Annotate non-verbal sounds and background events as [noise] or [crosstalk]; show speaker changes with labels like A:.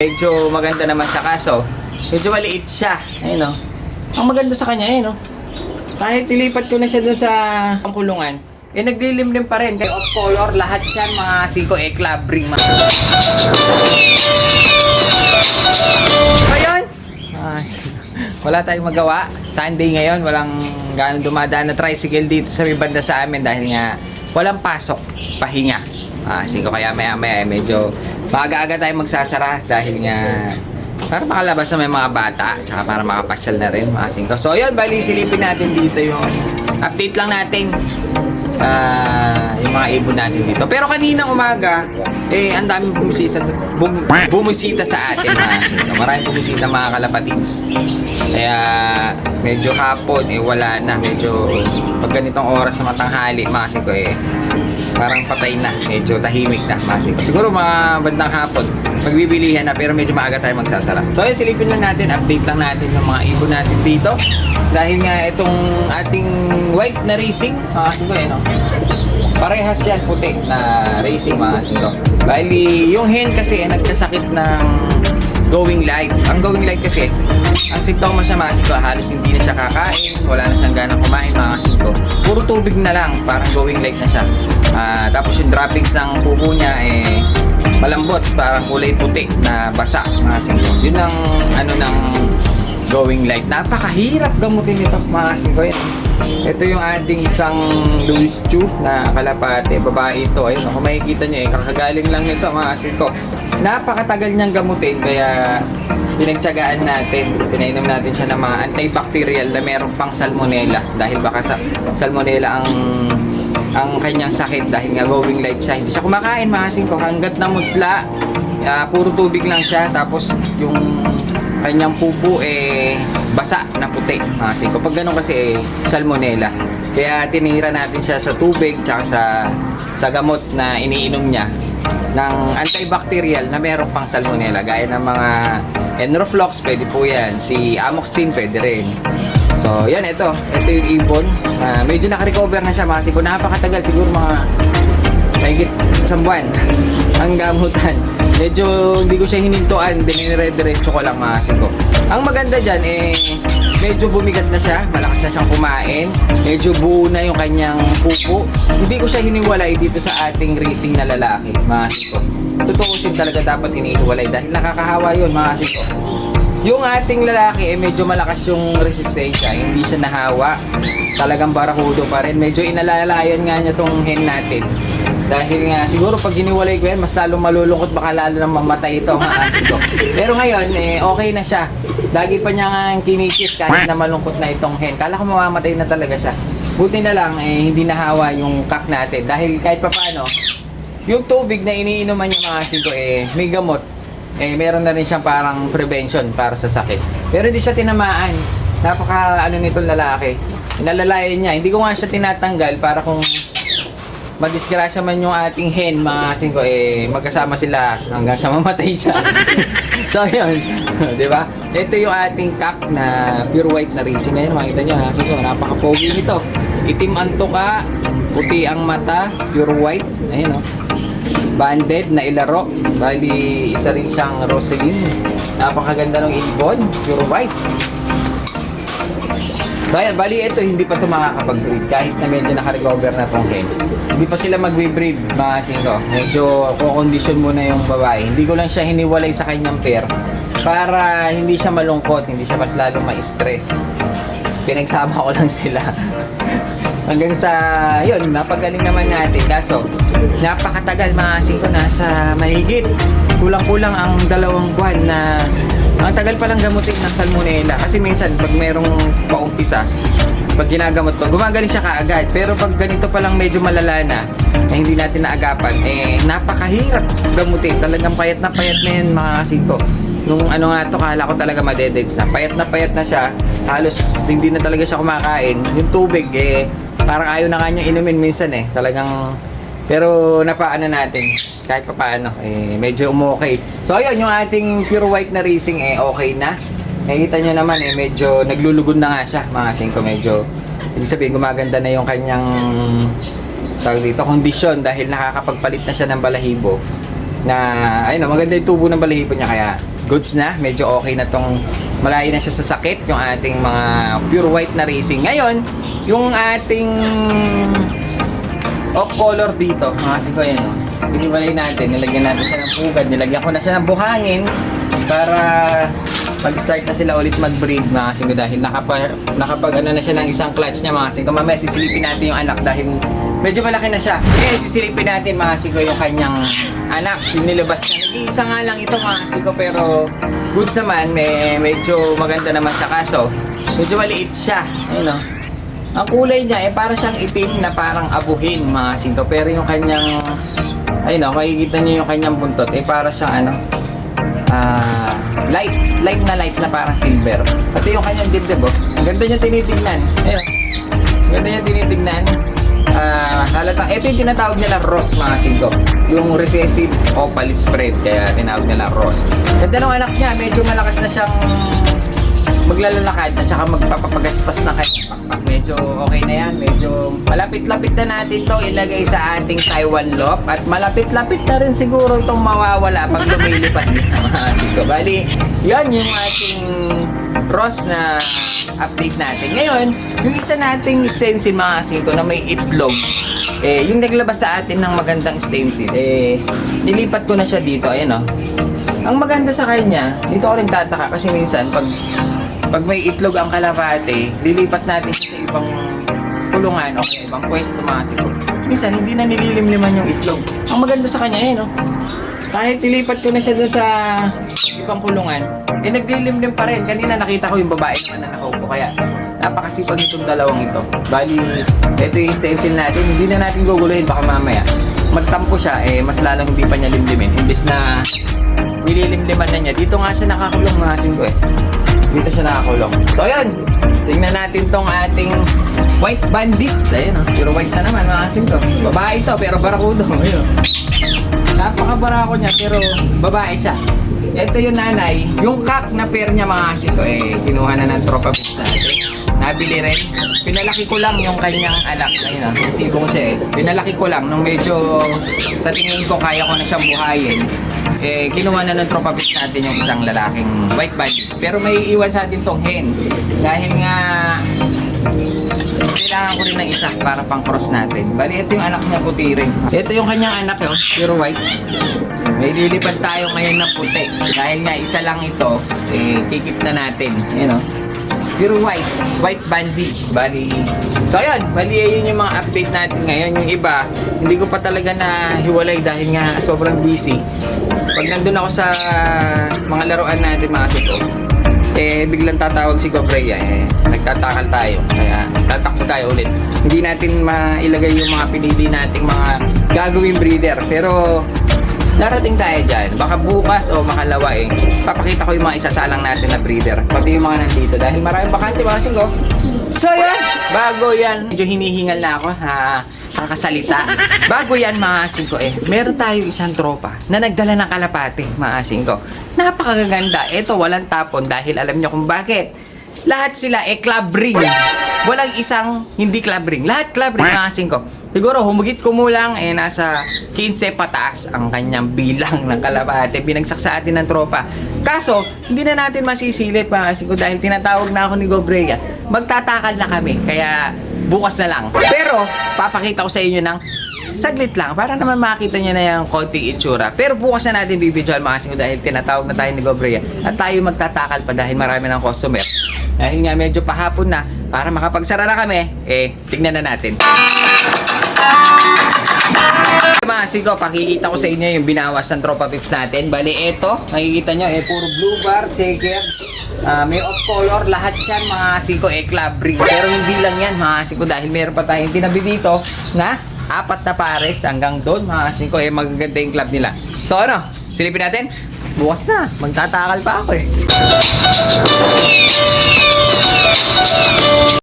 A: Medyo maganda naman siya kaso, medyo maliit siya. Ayun no. Ang maganda sa kanya, ayun no. Kahit ilipat ko na siya dun sa pangkulungan, eh naglilimlim pa rin. Kaya off color, lahat yan mga siko clubbing mga. Ayun! Ah, wala tayong magawa. Sunday ngayon, walang ganong dumadaan na tricycle dito sa may banda sa amin dahil nga walang pasok, pahinga. Ah, siko kaya maya maya eh, medyo maaga-aga tayo magsasara dahil nga para makalabas na may mga bata tsaka para makapasyal na rin mga singko. So yun, bali silipin natin dito yung update lang natin ah, yung mga ibon natin dito. Pero kaninang umaga, eh, ang daming bumisita, bum, bumisita sa atin mga singko. Maraming bumisita mga kalapatids. Kaya medyo hapon, eh wala na. Medyo pag ganitong oras na matanghali mga singko, eh parang patay na. Medyo tahimik na mga singko. Siguro mga bandang hapon, magbibilihan na pero medyo maaga tayo magsasara. So yun, silipin lang natin, update lang natin yung mga ibon natin dito. Dahil nga itong ating white na racing, mga singko eh, no? Parehas yan puti na racing mga singko. Bali, yung hen kasi nagkasakit ng going light. Ang going light kasi, ang simptomas siya mga singko, halos hindi na siya kakain, wala na siyang ganang kumain mga singko. Puro tubig na lang, parang going light na siya. Ah, tapos yung droppings ng pupo niya eh malambot, parang kulay puti na basa mga singko. Yun ang ano ng going light. Napakahirap gamutin ito mga singko yan. Ito yung ating isang Louis Chu na kalapate, babae ito. Ayun, kung makikita nyo eh, kakagaling lang nito mga singko. Napakatagal niyang gamutin kaya pinagtyagaan natin. Pinainom natin siya ng mga antibacterial na meron pang salmonella dahil baka sa salmonella ang ang kanyang sakit dahil nga going light siya. Hindi siya kumakain mga singko hanggat namutla. ah, puro tubig lang siya tapos yung kanyang pupo eh basa na puti mga singko. Pag ganun kasi eh, salmonella. Kaya tinira natin siya sa tubig tsaka sa sa gamot na iniinom niya ng antibacterial na meron pang salmonella. Gaya ng mga Enroflox pwede po yan. Si Amoxicillin pwede rin. So yan ito ito yung ibon. Ah, medyo nakarecover na siya mga siguro napakatagal siguro mga mahigit isang buwan [laughs] ang gamutan medyo hindi ko siya hinintuan dinire-diretso ko lang mga singko ang maganda dyan eh medyo bumigat na siya malakas na siyang kumain medyo buo na yung kanyang pupo hindi ko siya hiniwalay dito sa ating racing na lalaki mga singko totoo sin talaga dapat hinihiwalay dahil nakakahawa yun mga singko yung ating lalaki, eh, medyo malakas yung resistensya. Hindi siya nahawa. Talagang barakudo pa rin. Medyo inalalayan nga niya tong hen natin. Dahil nga, siguro pag giniwalay ko yan, mas lalo malulungkot, baka lalo nang mamatay ito ang ating ko. Pero ngayon, eh, okay na siya. Lagi pa niya nga kinikis kahit na malungkot na itong hen. Kala ko mamamatay na talaga siya. Buti na lang, eh, hindi nahawa yung kak natin. Dahil kahit pa paano, yung tubig na iniinuman niya mga asin ko, eh, may gamot eh meron na rin siyang parang prevention para sa sakit. Pero hindi siya tinamaan. Napaka ano nitong lalaki. Inalalayan niya. Hindi ko nga siya tinatanggal para kung madisgrasya man yung ating hen, mga kasing ko, eh, magkasama sila hanggang sa mamatay siya. [laughs] so, yun. [laughs] di ba? Ito yung ating cup na pure white na racing. Ngayon, makita nyo, ha? So, napaka-pogi nito. Itim ang tuka, puti ang mata, pure white. Ayun, oh banded na ilaro. Bali, isa rin siyang Roselyn. Napakaganda ng ibon. Pure white. So ayan, bali ito hindi pa ito makakapag-breed kahit na medyo naka-recover na itong hen. Hindi pa sila mag-breed mga singko. Medyo kukondisyon muna yung babae. Hindi ko lang siya hiniwalay sa kanyang pair para hindi siya malungkot, hindi siya mas lalo ma-stress. Pinagsama ko lang sila. [laughs] Hanggang sa, yun, napagaling naman natin. Kaso, napakatagal mga singko, nasa mahigit. Kulang-kulang ang dalawang buwan na ang tagal palang gamutin ng salmonella. Kasi minsan, pag merong paumpisa, pag ginagamot ko, gumagaling siya kaagad. Pero pag ganito palang medyo malala na, na hindi natin naagapan, eh, napakahirap gamutin. Talagang payat na payat na yan mga singko. Nung ano nga to, kala ko talaga madededs na. Payat na payat na siya. Halos hindi na talaga siya kumakain. Yung tubig, eh, parang ayaw na nga niya inumin minsan eh. Talagang, pero napaano natin, kahit pa paano, eh, medyo umokay. So ayun, yung ating pure white na racing, eh, okay na. Nakikita nyo naman, eh, medyo naglulugod na nga siya, mga singko, medyo, ibig sabihin, gumaganda na yung kanyang, tawag dito, kondisyon dahil nakakapagpalit na siya ng balahibo na ayun maganda yung tubo ng balahibo niya kaya goods na. Medyo okay na tong malayo na siya sa sakit, yung ating mga pure white na racing. Ngayon, yung ating off color dito, mga siko yan. Oh. Binibalay natin, nilagyan natin siya ng pugad, nilagyan ko na siya ng buhangin para mag-start na sila ulit mag-breed mga singko dahil nakapag, nakapag ano na siya ng isang clutch niya mga singko. Mamaya sisilipin natin yung anak dahil medyo malaki na siya. Kaya sisilipin natin mga singko yung kanyang anak. Yung nilabas niya. Nag-iisa nga lang ito mga singko pero goods naman, may, medyo maganda naman sa kaso. Medyo maliit siya. Ayun o. Ang kulay niya eh para siyang itim na parang abuhin mga singko. Pero yung kanyang ayun o, makikita niyo yung kanyang buntot eh para siyang ano ah light, light na light na parang silver. Pati yung kanyang dibdib oh. Ang ganda niya tinitingnan. Ayun. Ang ganda niya tinitingnan. Ah, halatang, ito yung tinatawag nila rose mga singko. Yung recessive opal spread, kaya tinawag nila rose. Ganda ng anak niya, medyo malakas na siyang maglalalakad at saka magpapapagaspas na kay pakpak. Medyo okay na yan. Medyo malapit-lapit na natin to ilagay sa ating Taiwan lock at malapit-lapit na rin siguro itong mawawala pag lumilipat ang mga siko. Bali, yan yung ating cross na update natin. Ngayon, yung isa nating stencil mga siko na may itlog, eh, yung naglabas sa atin ng magandang stencil, eh, nilipat ko na siya dito. Ayan o. Ang maganda sa kanya, dito ko rin tataka kasi minsan pag pag may itlog ang kalapate, lilipat natin sa ibang kulungan o kaya ibang pwesto mga siguro. Minsan, hindi na nililimliman yung itlog. Ang maganda sa kanya, eh, no? Kahit ilipat ko na siya doon sa ibang kulungan, eh naglilimlim pa rin. Kanina nakita ko yung babae naman na nakaupo. Kaya napakasipag itong dalawang ito. Bali, ito yung stencil natin. Hindi na natin guguluhin baka mamaya. Magtampo siya, eh mas lalong hindi pa niya limlimin. Imbis na nililimliman na niya. Dito nga siya nakakulong mga singko eh. Dito siya nakakulong. So yun, tingnan natin tong ating white bandit. Ayun oh, puro white na naman mga singko. Babae ito pero barakudo. Ayun. Napakabarako niya pero babae siya. Ito yung nanay. Yung cock na pair niya mga singko eh kinuha na ng tropa natin. Nabili rin. Pinalaki ko lang yung kanyang anak. Ayun ah, sibong siya eh. Pinalaki ko lang nung medyo sa tingin ko kaya ko na siyang buhayin. Eh, kinuha na ng tropa bit natin yung isang lalaking white bandit. Pero may iwan sa atin tong hen. Dahil nga kailangan ko rin ng isa para pang cross natin. Bali, ito yung anak niya puti rin. Ito yung kanyang anak yun, pure white. May lilipad tayo ngayon ng puti. Dahil nga isa lang ito, eh, kikip na natin. Ayan o. Pure white. White bandy. Bali. So, ayun. Bali, yun yung mga update natin ngayon. Yung iba, hindi ko pa talaga na hiwalay dahil nga sobrang busy. Pag nandun ako sa mga laruan natin, mga sito, eh, biglang tatawag si Cobreya, eh, nagtatakal tayo. Kaya, tatakbo tayo ulit. Hindi natin mailagay yung mga pinili nating mga gagawing breeder. Pero, Darating tayo dyan. Baka bukas o makalawa eh. Papakita ko yung mga isasalang natin na breeder. Pati yung mga nandito. Dahil maraming bakante mga singko. So yan. Bago yan. Medyo hinihingal na ako ha. Kakasalita. Bago yan mga singko eh. Meron tayo isang tropa na nagdala ng kalapate mga singko. Napakaganda. Ito walang tapon dahil alam niyo kung bakit. Lahat sila eh club ring. Walang isang hindi club ring. Lahat club ring mga singko. Siguro humigit kumulang eh nasa 15 pataas ang kanyang bilang ng kalapate. Binagsak sa atin ng tropa. Kaso, hindi na natin masisilip mga singko dahil tinatawag na ako ni Gobrea. Magtatakal na kami. Kaya bukas na lang. Pero, papakita ko sa inyo ng saglit lang para naman makita nyo na yung konting itsura. Pero bukas na natin bibidyoan mga singko dahil tinatawag na tayo ni Gobrea. At tayo magtatakal pa dahil marami ng customer. Dahil nga medyo pahapon na, para makapagsara na kami, eh, tignan na natin. Mga sigo, pakikita ko sa inyo yung binawas ng tropa pips natin. Bali, eto, nakikita nyo, eh, puro blue bar, checker, ah, may off color, lahat yan, mga siko, eh, club ring. Pero hindi lang yan, mga siko, dahil meron pa tayong tinabi dito na apat na pares hanggang doon, mga siko, eh, magaganda yung club nila. So, ano, silipin natin? Bukas na, magtatakal pa ako eh.